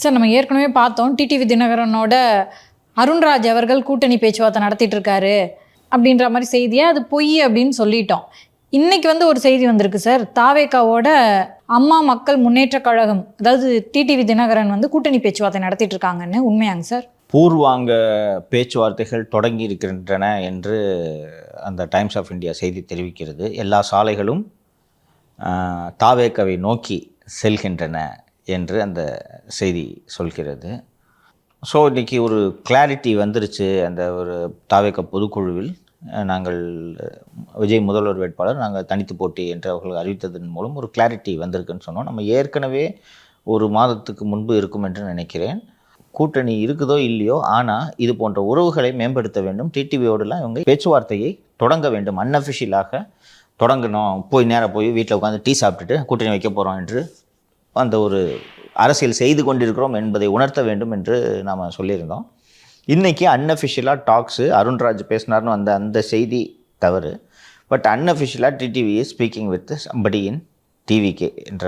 Sir நம்ம ஏற்கனவே பார்த்தோம் டிடிவி தினகரனோட அருண்ராஜ் அவர்கள் கூட்டணி பேச்சுவார்த்தை நடத்திட்டு இருக்காரு அப்படின்ற மாதிரி செய்தியை அது பொய் அப்படின்னு சொல்லிட்டோம். இன்னைக்கு வந்து ஒரு செய்தி வந்திருக்கு சார். தாவேக்காவோட அம்மா மக்கள் முன்னேற்ற கழகம் அதாவது டிடிவி தினகரன் வந்து கூட்டணி பேச்சுவார்த்தை நடத்திட்டு இருக்காங்கன்னு உண்மையாங்க சார்? பூர்வாங்க பேச்சுவார்த்தைகள் தொடங்கி இருக்கின்றன என்று அந்த டைம்ஸ் ஆஃப் இந்தியா செய்தி தெரிவிக்கிறது. எல்லா சாலைகளும் தாவேக்கவை நோக்கி செல்கின்றன என்று அந்த செய்தி சொல்கிறது. ஸோ இன்றைக்கி ஒரு கிளாரிட்டி வந்துருச்சு. அந்த ஒரு தாவேக்க பொதுக்குழுவில் நாங்கள் விஜய் முதல்வர் வேட்பாளர் நாங்கள் தனித்து போட்டி என்று அவர்கள் அறிவித்ததன் மூலம் ஒரு கிளாரிட்டி வந்திருக்குன்னு சொன்னோம். நம்ம ஏற்கனவே ஒரு மாதத்துக்கு முன்பு இருக்கும் என்று நினைக்கிறேன். கூட்டணி இருக்குதோ இல்லையோ ஆனால் இது போன்ற உறவுகளை மேம்படுத்த வேண்டும். டிடிவியோடலாம் இவங்க பேச்சுவார்த்தையை தொடங்க வேண்டும். அன்அஃபிஷியலாக தொடங்கணும். போய் நேராக போய் வீட்டில் உட்காந்து டீ சாப்பிட்டுட்டு கூட்டணி வைக்க போகிறோம் என்று அந்த ஒரு அரசியல் செய்து கொண்டிருக்கிறோம் என்பதை உணர்த்த வேண்டும் என்று நாம் சொல்லியிருந்தோம். இன்றைக்கி அன்அஃபிஷியலாக டாக்ஸு அருண்ராஜ் பேசினார்னு வந்த அந்த செய்தி தவறு. But அன்அஃபிஷியலாக TTV speaking with somebody in TVK என்ற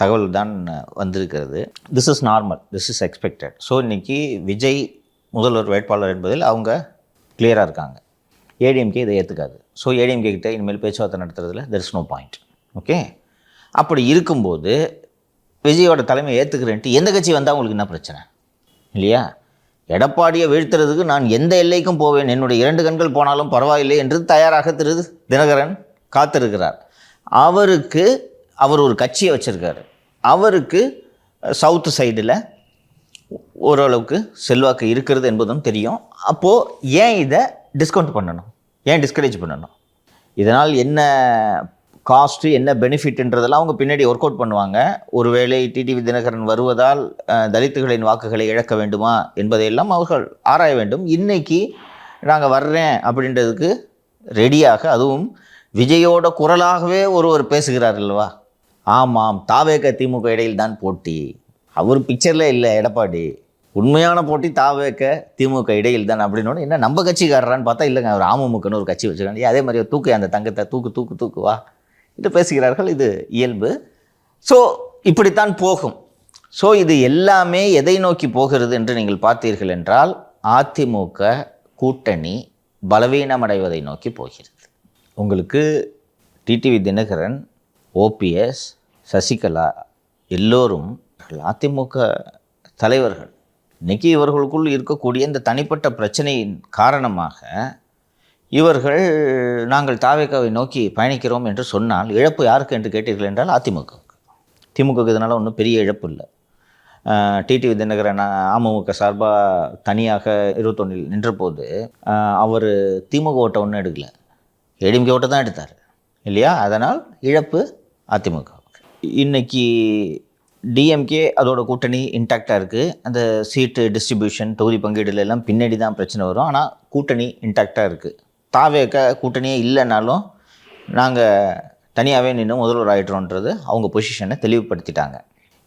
தகவல் தான் வந்திருக்கிறது. This is normal this is expected so இன்றைக்கி விஜய் முதல்வர் வேட்பாளர் என்பதில் அவங்க கிளியராக இருக்காங்க. ஏடிஎம்கே இதை ஏற்றுக்காது ஸோ ஏடிஎம்கே கிட்டே இனிமேல் பேச்சுவார்த்தை நடத்துறதுல there is no point okay அப்படி இருக்கும்போது விஜயோட தலைமை ஏற்றுக்கிறேன்ட்டு எந்த கட்சி வந்தால் உங்களுக்கு என்ன பிரச்சனை? இல்லையா? எடப்பாடியை வீழ்த்துறதுக்கு நான் எந்த எல்லைக்கும் போவேன். என்னுடைய இரண்டு கண்கள் போனாலும் பரவாயில்லை என்று தயாராக திரு தினகரன் காத்திருக்கிறார். அவருக்கு அவர் ஒரு கட்சியை வச்சுருக்காரு. அவருக்கு சவுத்து சைடில் ஓரளவுக்கு செல்வாக்கு இருக்கிறது என்பதும் தெரியும். அப்போது ஏன் இதை டிஸ்கவுண்ட் பண்ணணும்? ஏன் டிஸ்கரேஜ் பண்ணணும்? இதனால் என்ன காஸ்ட்டு என்ன பெனிஃபிட்ன்றதெல்லாம் அவங்க பின்னாடி ஒர்க் அவுட் பண்ணுவாங்க. ஒருவேளை டிடிவி தினகரன் வருவதால் தலித்துகளின் வாக்குகளை இழக்க வேண்டுமா என்பதையெல்லாம் அவர்கள் ஆராய வேண்டும். இன்னைக்கு நாங்கள் வர்றேன் அப்படின்றதுக்கு ரெடியாக அதுவும் விஜயோட குரலாகவே ஒருவர் பேசுகிறார் அல்லவா? ஆமாம் தாவேக திமுக இடையில் தான் போட்டி. அவர் பிக்சரில் இல்லை எடப்பாடி. உண்மையான போட்டி தாவேக்க திமுக இடையில் தான் அப்படின்னு என்ன நம்ம கட்சிக்காரரான்னு பார்த்தா இல்லைங்க அவர் அமமுகன்னு ஒரு கட்சி வச்சுருக்காங்க. அதே மாதிரி தூக்கு அந்த தங்கத்தை தூக்கு தூக்கு தூக்கு வா. என்று பேசுகிறார்கள் இது இயல்பு. ஸோ இப்படித்தான் போகும். ஸோ இது எல்லாமே எதை நோக்கி போகிறது என்று நீங்கள் பார்த்தீர்கள் என்றால் அதிமுக கூட்டணி பலவீனமடைவதை நோக்கி போகிறது. உங்களுக்கு டிடிவி தினகரன் ஓபிஎஸ் சசிகலா எல்லோரும் அதிமுக தலைவர்கள். இன்னைக்கு இவர்களுக்குள் இருக்கக்கூடிய இந்த தனிப்பட்ட பிரச்சனையின் காரணமாக இவர்கள் நாங்கள் தாவேக்காவை நோக்கி பயணிக்கிறோம் என்று சொன்னால் இழப்பு யாருக்கு என்று கேட்டீர்கள் என்றால் அதிமுக திமுக இதனால் ஒன்றும் பெரிய இழப்பு இல்லை. டிடிவி தினகரன் அமமுக சார்பாக தனியாக இருபத்தொன்னில் நின்றபோது அவர் திமுக ஓட்டை ஒன்றும் எடுக்கல. ஏடிஎம்கே ஓட்டை தான் எடுத்தார். இல்லையா? அதனால் இழப்பு அதிமுகவுக்கு. இன்னைக்கு டிஎம்கே அதோட கூட்டணி இன்டாக்டாக இருக்குது அந்த சீட்டு டிஸ்ட்ரிபியூஷன் தொகுதி பங்கீடுல எல்லாம் பின்னாடி தான் பிரச்சனை வரும். ஆனால் கூட்டணி இன்டாக்டாக இருக்குது தாவேக்க கூட்டணியே இல்லைனாலும் நாங்கள் தனியாகவே நின்று முதல்வர் ஆகிட்டோன்றது அவங்க பொசிஷனை தெளிவுபடுத்திட்டாங்க.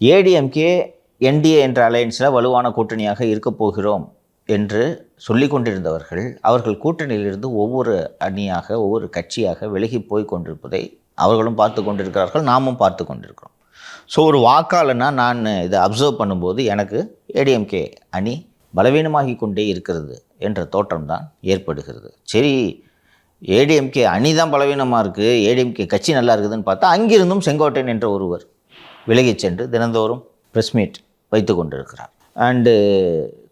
ஏடிஎம்கே என்டிஏ என்ற அலையன்ஸில் வலுவான கூட்டணியாக இருக்கப் போகிறோம் என்று சொல்லி கொண்டிருந்தவர்கள் அவர்கள் கூட்டணியிலிருந்து ஒவ்வொரு அணியாக ஒவ்வொரு கட்சியாக விலகி போய் கொண்டிருப்பதை அவர்களும் பார்த்து கொண்டிருக்கிறார்கள் நாமும் பார்த்து கொண்டிருக்கிறோம். ஸோ ஒரு வாக்காளனா நான் இதை அப்சர்வ் பண்ணும்போது எனக்கு ஏடிஎம்கே அணி பலவீனமாகி கொண்டே இருக்கிறது. என்ற தோற்றம் தான் ஏற்படுகிறது. சரி ஏடிஎம்கே அணி தான் பலவீனமாக இருக்குது ஏடிஎம்கே கட்சி நல்லா இருக்குதுன்னு பார்த்தா அங்கிருந்தும் செங்கோட்டையன் என்ற ஒருவர் விலகிச் சென்று தினந்தோறும் ப்ரெஸ் மீட் வைத்து கொண்டிருக்கிறார். அண்டு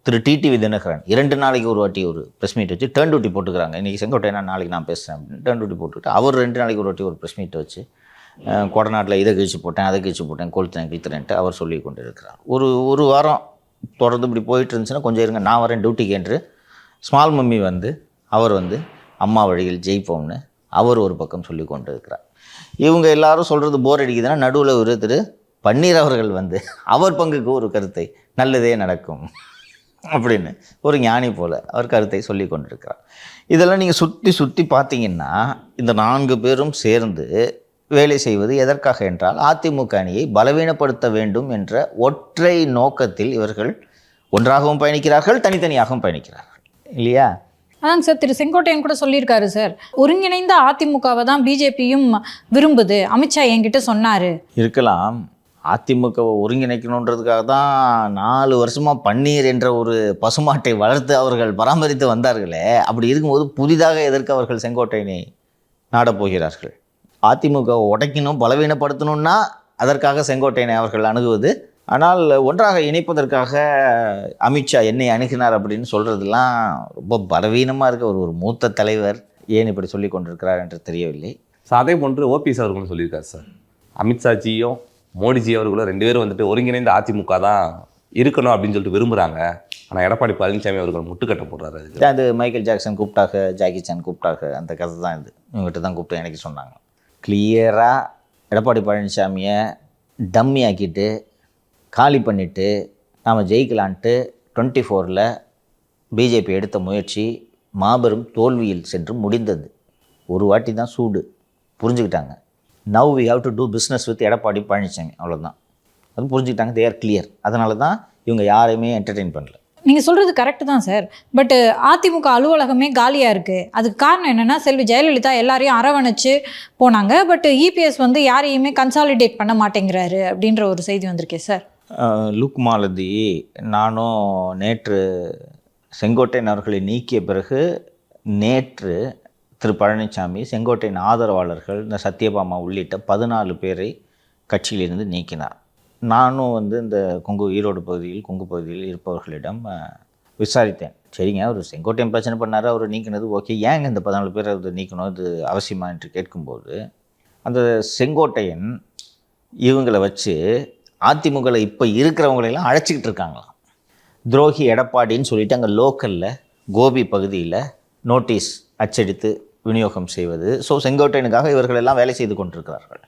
திரு டிடிவி தினகரன் இரண்டு நாளைக்கு ஒரு வாட்டி ஒரு ப்ரெஸ் மீட் வச்சு டேர்ன் டியூட்டி போட்டுக்கிறாங்க. இன்றைக்கி செங்கோட்டையனா நாளைக்கு நான் பேசுகிறேன் அப்படின்னு டேர்ன் டியூட்டி போட்டுக்கிட்டு அவர் ரெண்டு நாளைக்கு ஒரு வாட்டி ஒரு ப்ரெஸ் மீட் வச்சு கொடநாட்டில் இதை கழிச்சு போட்டேன் அதை கழிச்சு போட்டேன் கொளுத்தேன் கிழித்துறேன்ட்டு அவர் சொல்லி கொண்டிருக்கிறார். ஒரு ஒரு வாரம் தொடர்ந்து இப்படி போயிட்டு இருந்துச்சுன்னா கொஞ்சம் இருங்க நான் வரேன் டியூட்டிக்கு என்று ஸ்மால் மம்மி வந்து அவர் வந்து அம்மா வழியில் ஜெயிப்போம்னு அவர் ஒரு பக்கம் சொல்லி கொண்டு இருக்கிறார் இவங்க எல்லாரும் சொல்கிறது போர் அடிக்குதுன்னா நடுவில் ஒரு திரு பன்னீர் அவர்கள் வந்து அவர் பங்குக்கு ஒரு கருத்தை நல்லதே நடக்கும் அப்படின்னு ஒரு ஞானி போல் அவர் கருத்தை சொல்லி கொண்டிருக்கிறார். இதெல்லாம் நீங்கள் சுற்றி சுற்றி பார்த்தீங்கன்னா இந்த நான்கு பேரும் சேர்ந்து வேலை செய்வது எதற்காக என்றால் அதிமுக அணியை பலவீனப்படுத்த வேண்டும் என்ற ஒற்றை நோக்கத்தில் இவர்கள் ஒன்றாகவும் பயணிக்கிறார்கள் தனித்தனியாகவும் பயணிக்கிறார்கள். இல்லையா? அதாங்க சார் திரு செங்கோட்டையன் கூட சொல்லியிருக்காரு சார். ஒருங்கிணைந்த அதிமுகவை தான் பிஜேபியும் விரும்புது. அமித்ஷா என்கிட்ட சொன்னாரு. இருக்கலாம். அதிமுகவை ஒருங்கிணைக்கணுன்றதுக்காக தான் நாலு வருஷமாக பன்னீர் என்ற ஒரு பசுமாட்டை வளர்த்து அவர்கள் பராமரித்து வந்தார்களே. அப்படி இருக்கும்போது புதிதாக எதற்கு அவர்கள் செங்கோட்டையினை நாடப் போகிறார்கள்? அதிமுக உடைக்கணும் பலவீனப்படுத்தணும்னா அதற்காக செங்கோட்டையனை அவர்கள் அணுகுவது ஆனால் ஒன்றாக இணைப்பதற்காக அமித்ஷா என்னை அணுகினார் அப்படின்னு சொல்கிறதுலாம் ரொம்ப பலவீனமாக இருக்க ஒரு ஒரு மூத்த தலைவர் ஏன் இப்படி சொல்லி கொண்டிருக்கிறார் என்று தெரியவில்லை. ஸோ அதே போன்று ஓபிஎஸ் அவர்களும் சொல்லியிருக்காரு சார். அமித்ஷாஜியும் மோடிஜி அவர்களும் ரெண்டு பேரும் வந்துட்டு ஒருங்கிணைந்த அதிமுக தான் இருக்கணும் அப்படின்னு சொல்லிட்டு விரும்புகிறாங்க ஆனால் எடப்பாடி பழனிசாமி அவர்கள் முட்டுக்கட்டை போடுறாரு அதுக்கு. அது மைக்கேல் ஜாக்சன் கூப்பிட்டாக ஜாக்கி சான் கூப்பிட்டாக அந்த கதை தான் இது. இவங்ககிட்ட தான் கூப்பிட்டு எனக்கு சொன்னாங்க. கிளியராக எடப்பாடி பழனிசாமியை டம்மி ஆக்கிட்டு காலி பண்ணிவிட்டு நாம் ஜெயிக்கலான்ட்டு டுவெண்ட்டி ஃபோரில் பிஜேபி எடுத்த முயற்சி மாபெரும் தோல்வியில் சென்று முடிந்தது. ஒரு வாட்டி தான் சூடு. புரிஞ்சுக்கிட்டாங்க. Now we have to do business with Edappadi Palaniswami அவ்வளோதான் அது புரிஞ்சுக்கிட்டாங்க. தேர் கிளியர் அதனால தான் இவங்க யாரையுமே என்டர்டெயின் பண்ணல. நீங்கள் சொல்கிறது கரெக்டு தான் சார் பட்டு அதிமுக அலுவலகமே காலியாக இருக்குது அதுக்கு காரணம் என்னென்னா செல்வி ஜெயலலிதா எல்லாரையும் அரவணைச்சு போனாங்க. பட் இபிஎஸ் வந்து யாரையுமே கன்சாலிடேட் பண்ண மாட்டேங்கிறாரு அப்படின்ற ஒரு செய்தி வந்திருக்கே சார் லுக் மாலதி நானும் நேற்று செங்கோட்டையன் அவர்களை நீக்கிய பிறகு நேற்று திரு பழனிசாமி செங்கோட்டையின் ஆதரவாளர்கள் இந்த சத்யபாமா உள்ளிட்ட பதினாலு பேரை கட்சியிலிருந்து நீக்கினார். நானும் வந்து இந்த கொங்கு ஈரோடு பகுதியில் கொங்கு பகுதியில் இருப்பவர்களிடம் விசாரித்தேன். சரிங்க அவர் செங்கோட்டையன் பிரச்சனை பண்ணார் அவர் நீக்கினது ஓகே. ஏங்க இந்த பதினாலு பேர் அவர் நீக்கணும்? இது அவசியமா? என்று கேட்கும்போது அந்த செங்கோட்டையன் இவங்களை வச்சு அதிமுகவில் இப்போ இருக்கிறவங்களையெல்லாம் அழைச்சிக்கிட்டு இருக்காங்களாம். துரோகி எடப்பாடின்னு சொல்லிட்டு அங்கே லோக்கலில் கோபி பகுதியில் நோட்டீஸ் அச்சடித்து விநியோகம் செய்வது. ஸோ செங்கோட்டையனுக்காக இவர்கள் எல்லாம் வேலை செய்து கொண்டிருக்கிறார்கள்.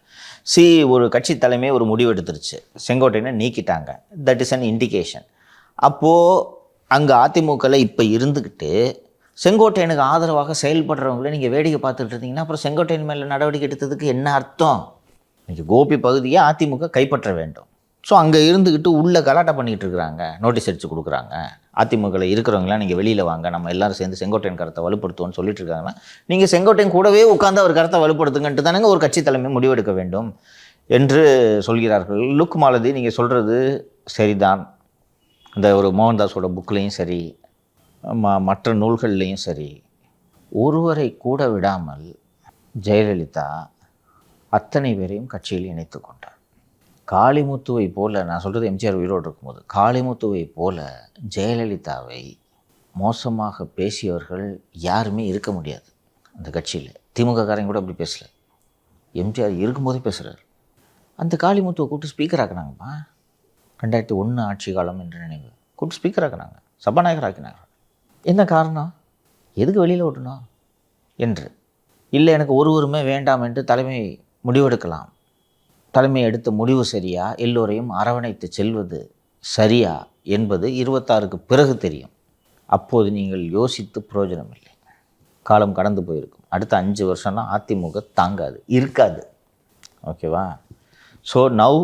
சி ஒரு கட்சி தலைமை ஒரு முடிவு எடுத்துருச்சு. செங்கோட்டையனை நீக்கிட்டாங்க. தட் இஸ் அன் இண்டிகேஷன் அப்போது அங்கே அதிமுகவில் இப்போ இருந்துக்கிட்டு செங்கோட்டையனுக்கு ஆதரவாக செயல்படுறவங்கள நீங்கள் வேடிக்கை பார்த்துட்டு இருந்தீங்கன்னா அப்புறம் செங்கோட்டையன் மேலே நடவடிக்கை எடுத்ததுக்கு என்ன அர்த்தம்? இன்றைக்கி கோபி பகுதியை அதிமுக கைப்பற்ற வேண்டும். ஸோ அங்கே இருந்துக்கிட்டு உள்ளே கலாட்டா பண்ணிகிட்டு இருக்கிறாங்க. நோட்டீஸ் அடித்து கொடுக்குறாங்க. அதிமுகவில் இருக்கிறவங்களாம் நீங்கள் வெளியில் வாங்க நம்ம எல்லாரும் சேர்ந்து செங்கோட்டையன் கருத்தை வலுப்படுத்துவோம்னு சொல்லிட்டு இருக்காங்கன்னா நீங்கள் செங்கோட்டையன் கூடவே உட்காந்து அவர் கருத்தை வலுப்படுத்துங்கன்ட்டு தானேங்க ஒரு கட்சி தலைமை முடிவெடுக்க வேண்டும் என்று சொல்கிறார்கள். லுக் மாலதி நீங்கள் சொல்கிறது சரிதான். இந்த ஒரு மோகன்தாஸோட புக்லேயும் சரி ம மற்ற நூல்கள்லேயும் சரி. ஒருவரை கூட விடாமல் ஜெயலலிதா அத்தனை பேரையும் கட்சியில் இணைத்து கொண்டார். காளிமுத்துவை போல் நான் சொல்கிறது எம்ஜிஆர் உயிரோடு இருக்கும்போது காளிமுத்துவை போல் ஜெயலலிதாவை மோசமாக பேசியவர்கள் யாருமே இருக்க முடியாது அந்த கட்சியில். திமுககாரங்க கூட அப்படி பேசல. எம்ஜிஆர் இருக்கும்போதே பேசுகிறார் அந்த காளிமுத்துவை கூப்பிட்டு ஸ்பீக்கர் ஆக்குனாங்கம்மா ரெண்டாயிரத்தி ஒன்று ஆட்சி காலம் என்று நினைவு. கூப்பிட்டு ஸ்பீக்கர் ஆக்கினாங்க. சபாநாயகர் ஆக்கினாங்க. என்ன காரணம்? எதுக்கு வெளியில் ஓட்டணும்? என்று. இல்லை எனக்கு ஒருவருமே வேண்டாம் என்று தலைமை முடிவெடுக்கலாம். தலைமை எடுத்த முடிவு சரியா? எல்லோரையும் அரவணைத்து செல்வது சரியா? என்பது இருபத்தாறுக்கு பிறகு தெரியும். அப்போது நீங்கள் யோசித்து பிரயோஜனம் இல்லை காலம் கடந்து போயிருக்கும். அடுத்த அஞ்சு வருஷம்னா அதிமுக தாங்காது. இருக்காது. ஓகேவா? So now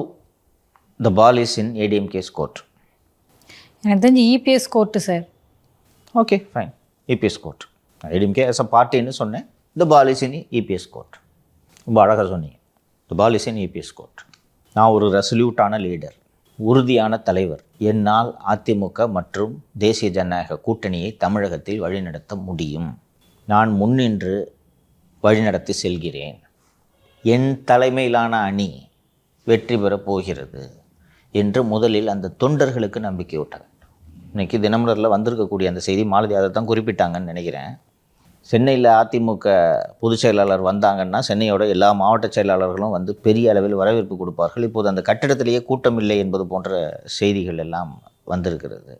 the ball is in ADMK's court எனக்கு தெரிஞ்சு EPS court sir okay fine EPS court ADMK as a பார்ட்டின்னு சொன்னேன். The ball is in EPS court ரொம்ப அழகாக சொன்னீங்க. The ball is in EPS court நான் ஒரு ரெசல்யூட்டான லீடர் உறுதியான தலைவர். என்னால் அதிமுக மற்றும் தேசிய ஜனநாயக கூட்டணியை தமிழகத்தில் வழிநடத்த முடியும். நான் முன்னின்று வழிநடத்தி செல்கிறேன். என் தலைமையிலான அணி வெற்றி பெறப் போகிறது என்று முதலில் அந்த தொண்டர்களுக்கு நம்பிக்கை விட்டாங்க இன்றைக்கி தினமலரில் வந்திருக்கக்கூடிய அந்த செய்தி மாலதி அதை தான் குறிப்பிட்டாங்கன்னு நினைக்கிறேன். சென்னையில் அதிமுக பொதுச் செயலாளர் வந்தாங்கன்னா சென்னையோட எல்லா மாவட்ட செயலாளர்களும் வந்து பெரிய அளவில் வரவேற்பு கொடுப்பார்கள். இப்போது அந்த கட்டிடத்திலேயே கூட்டம் இல்லை என்பது போன்ற செய்திகள் எல்லாம் வந்திருக்கிறது.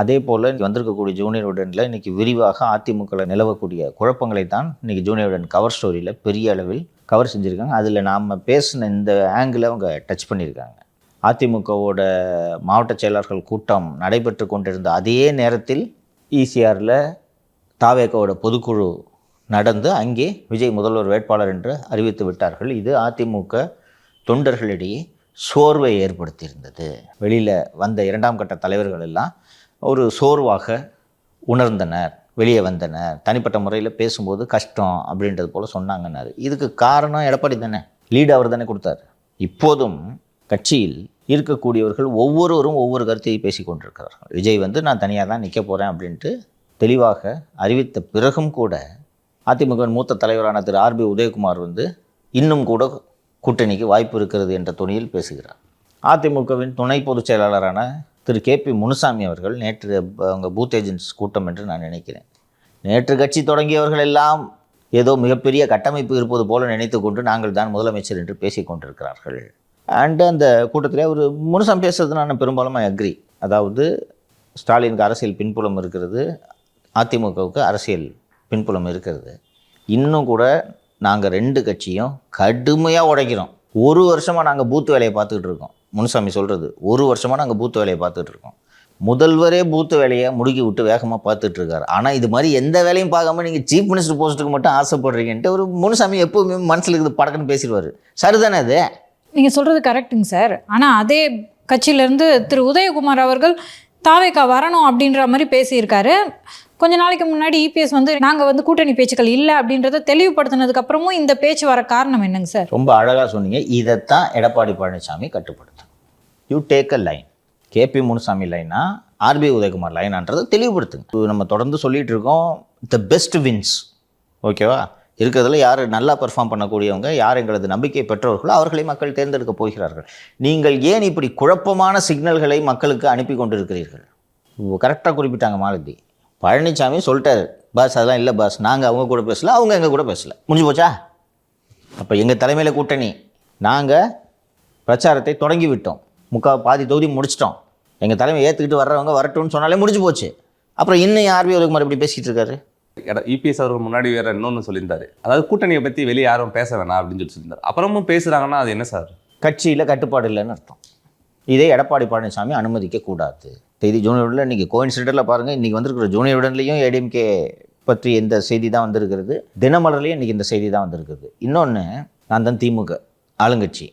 அதே போல் வந்திருக்கக்கூடிய ஜூனியர் உடனில் இன்றைக்கி விரிவாக அதிமுகவில் நிலவக்கூடிய குழப்பங்களை தான் இன்றைக்கி ஜூனியர் உடன் கவர் ஸ்டோரியில் பெரிய அளவில் கவர் செஞ்சுருக்காங்க. அதில் நாம் பேசின இந்த ஆங்கிளை அவங்க டச் பண்ணியிருக்காங்க. அதிமுகவோட மாவட்ட செயலாளர்கள் கூட்டம் நடைபெற்று கொண்டிருந்த அதே நேரத்தில் ஈசிஆரில் தாவேக்காவோட பொதுக்குழு நடந்து அங்கே விஜய் முதல்வர் வேட்பாளர் என்று அறிவித்து விட்டார்கள். இது அதிமுக தொண்டர்களிடையே சோர்வை ஏற்படுத்தியிருந்தது. வெளியில் வந்த இரண்டாம் கட்ட தலைவர்கள் எல்லாம் ஒரு சோர்வாக உணர்ந்தனர். வெளியே வந்தனர். தனிப்பட்ட முறையில் பேசும்போது கஷ்டம் அப்படின்றது போல் சொன்னாங்கன்னாரு. இதுக்கு காரணம் எடப்பாடி தானே. லீடு அவர் தானே கொடுத்தாரு. இப்போதும் கட்சியில் இருக்கக்கூடியவர்கள் ஒவ்வொருவரும் ஒவ்வொரு கருத்தையும் பேசிக் கொண்டிருக்கிறார்கள் விஜய் வந்து நான் தனியாக தான் நிற்க போகிறேன் அப்படின்ட்டு தெளிவாக அறிவித்த பிறகும் கூட அதிமுகவின் மூத்த தலைவரான திரு ஆர்பி உதயகுமார் வந்து இன்னும் கூட கூட்டணிக்கு வாய்ப்பு இருக்கிறது என்ற துணியில் பேசுகிறார். அதிமுகவின் துணை பொதுச் செயலாளரான திரு கே பி முனுசாமி அவர்கள் நேற்று அவங்க பூத் ஏஜென்ட்ஸ் கூட்டம் என்று நான் நினைக்கிறேன். நேற்று கட்சி தொடங்கியவர்கள் எல்லாம் ஏதோ மிகப்பெரிய கட்டமைப்பு இருப்பது போல நினைத்து கொண்டு நாங்கள் தான் முதலமைச்சர் என்று பேசிக் கொண்டிருக்கிறார்கள். அண்டு அந்த கூட்டத்தில் ஒரு முனுசாமி பேசுறது நான் பெரும்பாலும் அக்ரி அதாவது ஸ்டாலினுக்கு அரசியல் பின்புலம் இருக்கிறது. அதிமுகவுக்கு அரசியல் பின்புலம் இருக்கிறது. இன்னும் கூட நாங்கள் ரெண்டு கட்சியும் கடுமையாக உடைக்கிறோம். ஒரு வருஷமாக நாங்கள் பூத்து வேலையை பார்த்துக்கிட்டு இருக்கோம். முனுசாமி சொல்கிறது ஒரு வருஷமாக நாங்கள் பூத்து வேலையை பார்த்துட்டு இருக்கோம். முதல்வரே பூத்து வேலையை முடுக்கி விட்டு வேகமாக பார்த்துட்டு இருக்காரு. ஆனால் இது மாதிரி எந்த வேலையும் பார்க்காம நீங்கள் சீஃப் மினிஸ்டர் போஸ்ட்டுக்கு மட்டும் ஆசைப்படுறீங்கன்ட்டு ஒரு முனுசாமி எப்போவுமே மனசில் இருக்குது படக்குன்னு பேசிடுவார். சரிதானே அது? நீங்கள் சொல்கிறது கரெக்டுங்க சார். ஆனால் அதே கட்சியிலேருந்து திரு. உதயகுமார் அவர்கள் தாவேக்கா வரணும் அப்படின்ற மாதிரி பேசியிருக்காரு. கொஞ்ச நாளைக்கு முன்னாடி இபிஎஸ் வந்து நாங்கள் வந்து கூட்டணி பேச்சுக்கள் இல்லை அப்படின்றத தெளிவுபடுத்தினதுக்கு அப்புறமும் இந்த பேச்சு வர காரணம் என்னங்க சார்? ரொம்ப அழகாக சொன்னீங்க. இதைத்தான் எடப்பாடி பழனிசாமி கட்டுப்படுத்தும். You take a line KP Munusamy லைனா ஆர்பி உதயகுமார் லைனான்றதை தெளிவுபடுத்துங்க. நம்ம தொடர்ந்து சொல்லிட்டு இருக்கோம். த பெஸ்ட் வின்ஸ் ஓகேவா? இருக்கிறதுல யார் நல்லா பெர்ஃபார்ம் பண்ணக்கூடியவங்க யார் எங்களது நம்பிக்கை பெற்றவர்களோ அவர்களை மக்கள் தேர்ந்தெடுக்க போகிறார்கள். நீங்கள் ஏன் இப்படி குழப்பமான சிக்னல்களை மக்களுக்கு அனுப்பி கொண்டிருக்கிறீர்கள்? கரெக்டாக குறிப்பிட்டாங்க மாலதி. பழனிசாமி சொல்லிட்டாரு பாஸ் அதெல்லாம் இல்லை பாஸ். நாங்கள் அவங்க கூட பேசல அவங்க எங்கள் கூட பேசல. முடிஞ்சு போச்சா? அப்போ எங்கள் தலைமையில் கூட்டணி நாங்கள் பிரச்சாரத்தை தொடங்கி விட்டோம். முக்கா பாதி தொகுதி முடிச்சிட்டோம். எங்கள் தலைமை ஏற்றுக்கிட்டு வர்றவங்க வரட்டும்னு சொன்னாலே முடிஞ்சு போச்சு. அப்புறம் இன்னும் ஆர்பி உதயகுமார் இப்படி பேசிகிட்டு இருக்காரு? இபிஎஸ் அவர்கள் முன்னாடி வேற இன்னொன்று சொல்லியிருந்தாரு. அதாவது கூட்டணியை பற்றி வெளியே யாரும் பேச வேணாம் அப்படின்னு சொல்லி சொல்லியிருந்தாரு. அப்புறமும் பேசுகிறாங்கன்னா அது என்ன சார்? கட்சியில் கட்டுப்பாடு இல்லைன்னு அர்த்தம். இதை எடப்பாடி பழனிசாமி அனுமதிக்க கூடாது. செய்தி ஜூனியர் விடனில் இன்றைக்கி கோயின்சிடெண்ட்டில் பாருங்கள் இன்றைக்கி வந்திருக்கிற ஜூனியர் விடன்லையும் ஏடிஎம்கே பற்றி இந்த செய்தி தான் வந்திருக்கிறது. தினமலர்லேயும் இன்றைக்கி இந்த செய்தி தான் வந்திருக்குது இன்னொன்று நான் தான் திமுக. ஆளுங்கட்சி.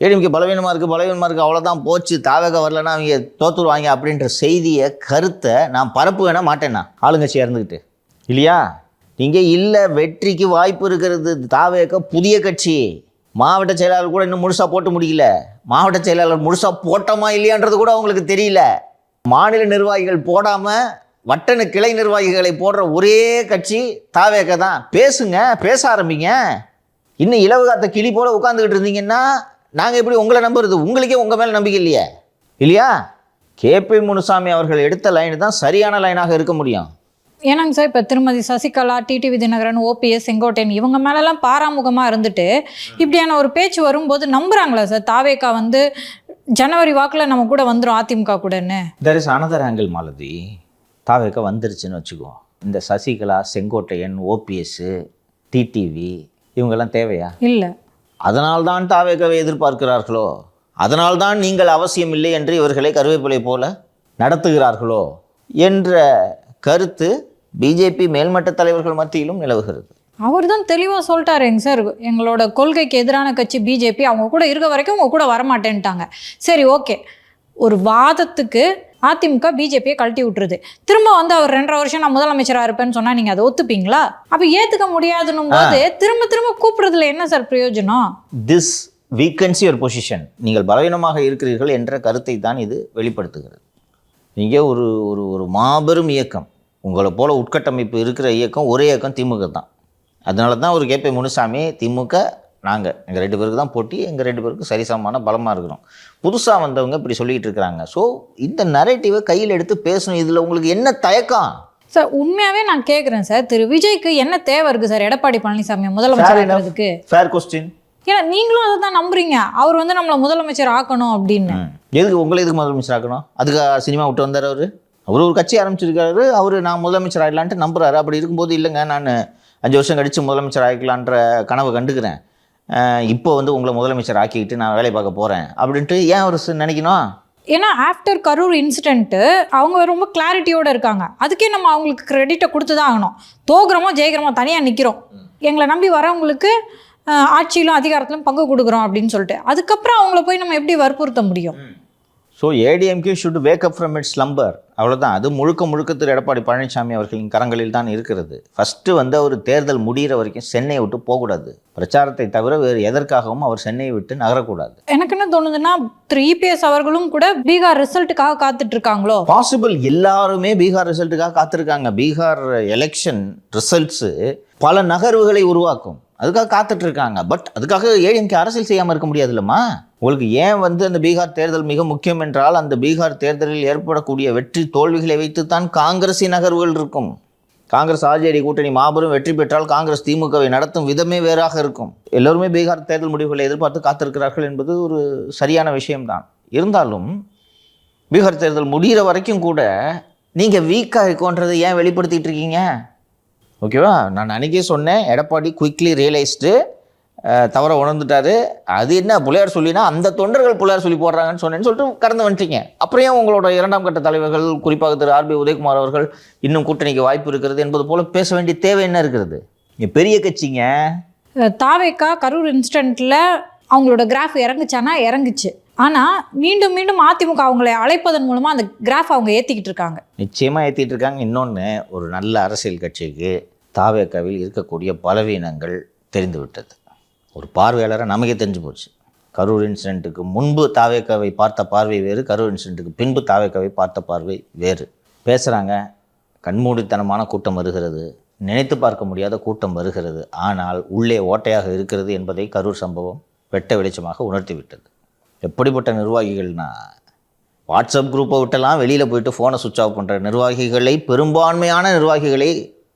ஏடிஎம்கே பலவீனமாக இருக்குது பலவீனமாக இருக்குது அவ்வளோதான் போச்சு. தாவக வரலன்னா அவங்க தோத்துருவாங்க அப்படின்ற செய்தியை கருத்தை நான் பரப்பு வேணா மாட்டேன்னா. ஆளுங்கட்சியாக இருந்துக்கிட்டு இல்லையா? நீங்கள் இல்லை வெற்றிக்கு வாய்ப்பு இருக்கிறது. தாவேக புதிய கட்சி. மாவட்ட செயலாளர் கூட இன்னும் முழுசாக போட்டு முடியல மாவட்ட செயலாளர் முழுசாக போட்டோமா இல்லையான்றது கூட அவங்களுக்கு தெரியல. மாநில நிர்வாகிகள் போடாமல் வட்டண கிளை நிர்வாகிகளை போடுற ஒரே கட்சி தாவேக தான். பேசுங்க பேச ஆரம்பிங்க. இன்னும் இலவகாத்த கிளி போல உட்காந்துக்கிட்டு இருந்தீங்கன்னா நாங்கள் எப்படி உங்களை நம்புறது? உங்களுக்கே உங்கள் மேலே நம்பிக்கை இல்லையே. இல்லையா? கேபி முனுசாமி அவர்கள் எடுத்த லைன் தான் சரியான லைனாக இருக்க முடியும். ஏன்னாங்க சார் இப்போ திருமதி சசிகலா டிடிவி தினகரன் ஓபிஎஸ் செங்கோட்டையன் இவங்க மேலெல்லாம் பாராமுகமாக இருந்துட்டு இப்படியான ஒரு பேச்சு வரும்போது நம்புகிறாங்களா சார்? தாவேக்கா வந்து ஜனவரி வாக்கில் நம்ம கூட வந்துடும் அதிமுக கூடன்னு. There is another angle Malathi தாவேக்க வந்துருச்சுன்னு வச்சுக்கோ. இந்த சசிகலா செங்கோட்டையன் ஓபிஎஸ்ஸு டிடிவி இவங்கெல்லாம் தேவையா? இல்லை. அதனால்தான் தாவேக்கவை எதிர்பார்க்கிறார்களோ? அதனால்தான் நீங்கள் அவசியம் இல்லை என்று இவர்களை கருவேப்பிலை போல நடத்துகிறார்களோ? என்ற கருத்து பிஜேபி மேல்மட்ட தலைவர்கள் மத்தியிலும் நிலவுகிறது. அவர் தான் தெளிவாக சொல்லிட்டாருங்க சார். எங்களோட கொள்கைக்கு எதிரான கட்சி பிஜேபி அவங்க கூட இருக்க வரைக்கும் அவங்க கூட வரமாட்டேன்ட்டாங்க. சரி ஓகே. ஒரு வாதத்துக்கு அதிமுக பிஜேபியை கழட்டி விட்டுருது. திரும்ப வந்து அவர் ரெண்டரை வருஷம் நான் முதலமைச்சராக இருப்பேன்னு சொன்னால் நீங்கள் அதை ஒத்துப்பீங்களா? அப்போ ஏற்றுக்க முடியாதுன்னும் போது திரும்ப திரும்ப கூப்பிடுறதுல என்ன சார் பிரயோஜனம்? திஸ் வீக்கன்ஸ் யுவர் பொசிஷன் நீங்கள் பலவீனமாக இருக்கிறீர்கள் என்ற கருத்தை தான் இது வெளிப்படுத்துகிறது. நீங்கள் ஒரு ஒரு ஒரு மாபெரும் இயக்கம். உங்களை போல உட்கட்டமைப்பு இருக்கிற இயக்கம் ஒரே இயக்கம் திமுக தான். அதனால தான் ஒரு கேபி முனுசாமி திமுக நாங்கள் எங்கள் ரெண்டு பேருக்கு தான் போட்டி எங்கள் ரெண்டு பேருக்கு சரிசமமான பலமாக இருக்கிறோம் புதுசாக வந்தவங்க இப்படி சொல்லிகிட்டு இருக்கிறாங்க. ஸோ இந்த நரேட்டிவை கையில் எடுத்து பேசணும். இதில் உங்களுக்கு என்ன தயக்கம்? சார் உண்மையாகவே நான் கேட்குறேன் சார் திரு விஜய்க்கு என்ன தேவை இருக்குது சார் எடப்பாடி பழனிசாமி முதலமைச்சர் ஃபேர் கொஸ்டின் ஏன்னா நீங்களும் அதை தான் நம்புறீங்க. அவர் வந்து நம்மளை முதலமைச்சர் ஆக்கணும் அப்படின்னு. எதுக்கு உங்களை எதுக்கு முதலமைச்சர் ஆக்கணும்? அதுக்கு சினிமா விட்டு வந்தார் அவர்? அவர் ஒரு கட்சி ஆரம்பிச்சிருக்காரு. அவர் நான் முதலமைச்சர் ஆகிடலான்ட்டு நம்புறாரு. அப்படி இருக்கும்போது இல்லைங்க நான் அஞ்சு வருஷம் கழித்து முதலமைச்சர் ஆகிக்கலான்ற கனவை கண்டுக்கிறேன். இப்போ வந்து உங்களை முதலமைச்சர் ஆக்கிக்கிட்டு நான் வேலை பார்க்க போகிறேன் அப்படின்ட்டு ஏன் ச- நினைக்கணும்? ஏன்னா ஆஃப்டர் கரூர் இன்சிடென்ட்டு அவங்க ரொம்ப கிளாரிட்டியோடு இருக்காங்க. அதுக்கே நம்ம அவங்களுக்கு கிரெடிட்டை கொடுத்து தான் ஆகணும். தோக்குறோமோ ஜெயிக்கிறோமோ தனியாக நிற்கிறோம் எங்களை நம்பி வரவங்களுக்கு ஆட்சியிலும் அதிகாரத்திலும் பங்கு கொடுக்குறோம் அப்படின்னு சொல்லிட்டு. அதுக்கப்புறம் அவங்கள போய் நம்ம எப்படி வற்புறுத்த முடியும்? So ADMK should wake up from its slumber அவ்வளோதான் அது முழுக்க முழுக்க திரு எடப்பாடி பழனிசாமி அவர்களின் கரங்களில் தான் இருக்கிறது. ஃபஸ்ட்டு வந்து அவர் தேர்தல் முடிகிற வரைக்கும் சென்னையை விட்டு போகக்கூடாது. பிரச்சாரத்தை தவிர வேறு எதற்காகவும் அவர் சென்னையை விட்டு நகரக்கூடாது. எனக்கு என்ன தோணுதுன்னா திரு இபிஎஸ் அவர்களும் கூட பீகார் ரிசல்ட்டுக்காக காத்துட்டு இருக்காங்களோ பாசிபிள் எல்லாருமே பீகார் ரிசல்ட்டுக்காக காத்திருக்காங்க. பீகார் எலெக்ஷன் ரிசல்ட்ஸு பல நகர்வுகளை உருவாக்கும். அதுக்காக காத்துட்டு இருக்காங்க பட் அதுக்காக ஏடிஎம்கே அரசியல் செய்யாமல் இருக்க முடியாது இல்லைம்மா உங்களுக்கு ஏன் வந்து அந்த பீகார் தேர்தல் மிக முக்கியம் என்றால் அந்த பீகார் தேர்தலில் ஏற்படக்கூடிய வெற்றி தோல்விகளை வைத்துத்தான் காங்கிரஸின் நகர்வுகள் இருக்கும். காங்கிரஸ் ஆர்ஜேடி கூட்டணி மாபெரும் வெற்றி பெற்றால் காங்கிரஸ் திமுகவை நடத்தும் விதமே வேறாக இருக்கும். எல்லோருமே பீகார் தேர்தல் முடிவுகளை எதிர்பார்த்து காத்திருக்கிறார்கள் என்பது ஒரு சரியான விஷயம்தான். இருந்தாலும் பீகார் தேர்தல் முடிகிற வரைக்கும் கூட நீங்கள் வீக்காக இருக்கோன்றதை ஏன் வெளிப்படுத்திகிட்டு இருக்கீங்க? ஓகேவா? நான் அன்றைக்கே சொன்னேன் எடப்பாடி குயிக்லி ரியலைஸ்டு தவற உணர்ந்துட்டாரு. அது என்ன புள்ளையார் சொல்லினா அந்த தொண்டர்கள் புள்ளையார் சொல்லி போடுறாங்கன்னு சொன்னேன்னு சொல்லிட்டு கடந்து வந்துட்டீங்க. அப்புறம் ஏன் உங்களோட இரண்டாம் கட்ட தலைவர்கள் குறிப்பாக திரு ஆர்பி உதயகுமார் அவர்கள் இன்னும் கூட்டணிக்கு வாய்ப்பு இருக்கிறது என்பது போல பேச வேண்டிய தேவை என்ன இருக்கிறது? இங்க பெரிய கட்சிங்க. தாவேக்கா கரூர் இன்ஸ்டன்ட்ல அவங்களோட கிராஃப் இறங்குச்சானா? இறங்குச்சு. ஆனால் மீண்டும் மீண்டும் அதிமுக அவங்களை அழைப்பதன் மூலமாக அந்த கிராஃப் அவங்க ஏற்றிக்கிட்டு இருக்காங்க. நிச்சயமாக ஏற்றிட்டு இருக்காங்க. இன்னொன்று ஒரு நல்ல அரசியல் கட்சிக்கு தாவேக்காவில் இருக்கக்கூடிய பலவீனங்கள் தெரிந்து விட்டது. ஒரு பார்வையாளராக நமக்கே தெரிஞ்சு போச்சு. கரூர் இன்சிடெண்ட்டுக்கு முன்பு தாவேக்காவை பார்த்த பார்வை வேறு கரூர் இன்சிடெண்ட்டுக்கு பின்பு தாவேக்காவை பார்த்த பார்வை வேறு. பேசுகிறாங்க கண்மூடித்தனமான கூட்டம் வருகிறது நினைத்து பார்க்க முடியாத கூட்டம் வருகிறது. ஆனால் உள்ளே ஓட்டையாக இருக்கிறது என்பதை கரூர் சம்பவம் வெட்ட வெளிச்சமாக உணர்த்திவிட்டது. எப்படிப்பட்ட நிர்வாகிகள்னா வாட்ஸ்அப் குரூப்பை விட்டெல்லாம் வெளியில் போயிட்டு ஃபோனை சுவிட்ச் ஆஃப் பண்ணுற நிர்வாகிகளை பெரும்பான்மையான நிர்வாகிகளை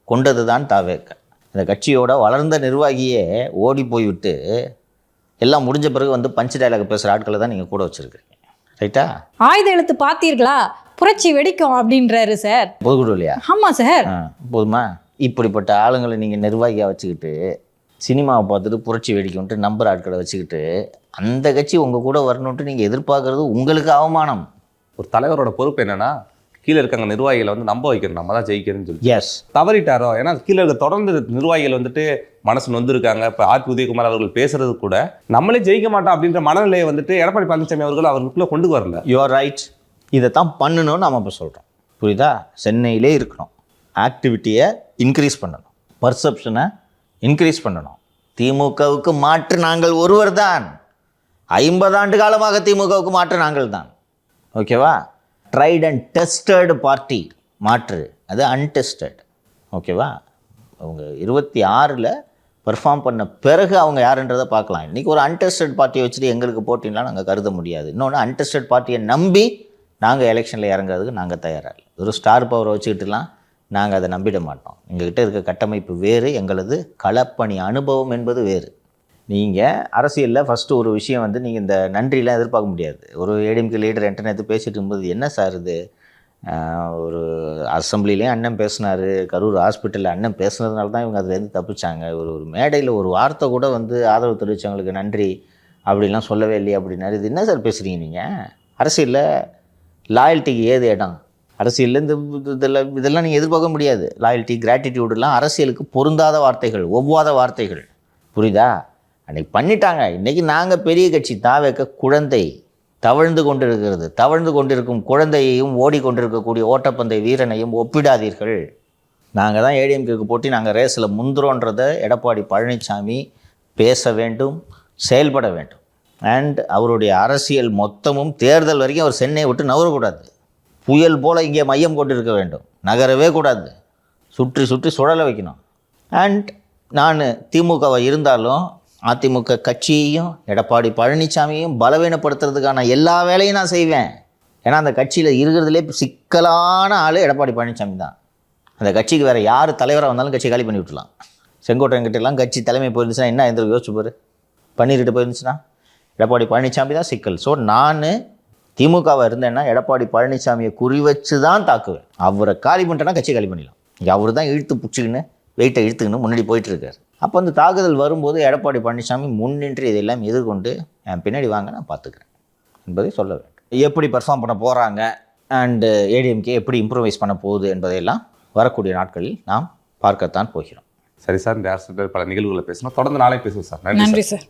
கொண்டது தான் தாவேக்க. இந்த கட்சியோட வளர்ந்த நிர்வாகியே ஓடி போய்விட்டு எல்லாம் முடிஞ்ச பிறகு வந்து பஞ்சு டைலாக் பேசுகிற ஆட்களை தான் நீங்கள் கூட வச்சுருக்கீங்க ரைட்டா ஆயுத எழுத்து பார்த்தீர்களா? புரட்சி வெடிக்கும் அப்படின்றாரு சார் பொதுக்குழு இல்லையா? ஆமா சார் போதுமா? இப்படிப்பட்ட ஆளுங்களை நீங்கள் நிர்வாகியாக வச்சுக்கிட்டு சினிமாவை பார்த்துட்டு புரட்சி வெடிக்கும்ட்டு நம்புற ஆட்களை வச்சுக்கிட்டு அந்த கட்சி உங்கள் கூட வரணுன்ட்டு நீங்கள் எதிர்பார்க்கறது உங்களுக்கு அவமானம். ஒரு தலைவரோட பொறுப்பு என்னன்னா கீழே இருக்காங்க நிர்வாகிகளை வந்து நம்ப வைக்கணும். நம்ம தான் ஜெயிக்கிறேன்னு சொல்லி எஸ் தவறிட்டாரோ? ஏன்னா கீழே இருக்க தொடர்ந்து நிர்வாகிகள் வந்துட்டு மனசு நொந்திருக்காங்க. இப்போ ஆர் உதயகுமார் அவர்கள் பேசுறது கூட நம்மளே ஜெயிக்க மாட்டோம் அப்படின்ற மனநிலையை வந்துட்டு எடப்பாடி பழனிசாமி அவர்கள் அவர்களுக்குள்ள கொண்டு வரல. யூஆர் ரைட் இதை தான் பண்ணணும்னு நம்ம இப்போ சொல்கிறோம் புரியுதா? சென்னையிலே இருக்கணும். ஆக்டிவிட்டியை இன்க்ரீஸ் பண்ணணும். பர்செப்ஷனை இன்க்ரீஸ் பண்ணணும். திமுகவுக்கு மாற்று நாங்கள் ஒருவர் தான் ஐம்பது ஆண்டு காலமாக திமுகவுக்கு மாற்று நாங்கள் தான் ஓகேவா? ட்ரைட் அண்ட் டெஸ்டட் பார்ட்டி மாற்று. அது அன்டெஸ்டட் ஓகேவா? அவங்க இருபத்தி ஆறில் பெர்ஃபார்ம் பண்ண பிறகு அவங்க யாருன்றதை பார்க்கலாம். இன்றைக்கி ஒரு அன்டெஸ்டட் பார்ட்டியை வச்சுட்டு எங்களுக்கு போட்டின்லாம் நாங்கள் கருத முடியாது. இன்னொன்று அன்டெஸ்டட் பார்ட்டியை நம்பி நாங்கள் எலெக்ஷனில் இறங்குறதுக்கு நாங்கள் தயாராக இல்லை. ஒரு ஸ்டார் பவரை வச்சுக்கிட்டுலாம் நாங்கள் அதை நம்பிட மாட்டோம். எங்ககிட்ட இருக்க கட்டமைப்பு வேறு எங்களது களப்பணி அனுபவம் என்பது வேறு. நீங்கள் அரசியலில் ஃபஸ்ட்டு ஒரு விஷயம் வந்து நீங்கள் இந்த நன்றிலாம் எதிர்பார்க்க முடியாது. ஒரு ஏடிஎம்கே லீடர் என்கிட்ட நேற்று பேசிட்டு இருக்கும்போது என்ன சார் இது? ஒரு அசம்பிளிலையும் அண்ணன் பேசினார். கரூர் ஹாஸ்பிட்டலில் அண்ணன் பேசுனதுனால தான் இவங்க அதுலேருந்து தப்பிச்சாங்க. ஒரு ஒரு மேடையில் ஒரு வார்த்தை கூட வந்து ஆதரவு தெரிவித்தவங்களுக்கு நன்றி அப்படிலாம் சொல்லவே இல்லையே அப்படின்னாரு. இது என்ன சார் பேசுகிறீங்க நீங்கள் அரசியலில் லாயல்ட்டிக்கு ஏது இடம்? அரசியலில் இந்த இது- இதெல்லாம் இதெல்லாம் நீங்கள் எதிர்பார்க்க முடியாது. லாயல்ட்டி கிராட்டிடியூடெலாம் அரசியலுக்கு பொருந்தாத வார்த்தைகள் ஒவ்வாத வார்த்தைகள். புரியுதா? அன்றைக்கி பண்ணிட்டாங்க. இன்றைக்கி நாங்கள் பெரிய கட்சி தாவேக்க குழந்தை தவழ்ந்து கொண்டிருக்கிறது. தவழ்ந்து கொண்டிருக்கும் குழந்தையையும் ஓடிக்கொண்டிருக்கக்கூடிய ஓட்டப்பந்தய வீரனையும் ஒப்பிடாதீர்கள். நாங்கள் தான் ஏடிஎம்கேக்கு போட்டி நாங்கள் ரேஸில் முந்துறோன்றதை எடப்பாடி பழனிசாமி பேச வேண்டும் செயல்பட வேண்டும். அண்ட் அவருடைய அரசியல் மொத்தமும் தேர்தல் வரைக்கும் அவர் சென்னையை விட்டு நவரக்கூடாது புயல் போல் இங்கே மையம் கொண்டிருக்க வேண்டும். நகரவே கூடாது. சுற்றி சுற்றி சுழல வைக்கணும். அண்ட் நான் திமுகவை இருந்தாலும் அதிமுக கட்சியையும் எடப்பாடி பழனிசாமியும் பலவீனப்படுத்துறதுக்கான எல்லா வேலையும் நான் செய்வேன். ஏன்னா அந்த கட்சியில் இருக்கிறதுலே சிக்கலான ஆள் எடப்பாடி பழனிசாமி தான். அந்த கட்சிக்கு வேறு யார் தலைவராக வந்தாலும் கட்சியை காலி பண்ணி விட்டுலாம் செங்கோட்டையன்கிட்டலாம் கட்சி தலைமை போயிருந்துச்சுன்னா என்ன எந்த யோசிச்சு பாரு. பன்னீர்கிட்ட போயிருந்துச்சுன்னா எடப்பாடி பழனிசாமி தான் சிக்கல். ஸோ நான் திமுகவை இருந்தேன்னா எடப்பாடி பழனிசாமியை குறி வச்சு தான் தாக்குவேன். அவரை காலி பண்ணிட்டேன்னா கட்சி காலி பண்ணிடலாம். அவர் தான் இழுத்து பிடிச்சிக்கின்னு வெயிட்டை இழுத்துக்கின்னு முன்னாடி போயிட்டு இருக்காரு அப்போ அந்த தாக்குதல் வரும்போது எடப்பாடி பழனிசாமி முன்னின்று இதெல்லாம் எதிர்கொண்டு என் பின்னாடி வாங்க நான் பார்த்துக்கிறேன். என்பதை சொல்ல வேண்டும். எப்படி பெர்ஃபார்ம் பண்ண போகிறாங்க அண்டு ஏடிஎம்கே எப்படி இம்ப்ரூவைஸ் பண்ண போகுது என்பதையெல்லாம் வரக்கூடிய நாட்களில் நாம் பார்க்கத்தான் போகிறோம். சரி சார் இந்த அரசு பல நிகழ்வுகளை பேசணும் தொடர்ந்து நாளை பேசுவோம் சார். நன்றி சார்.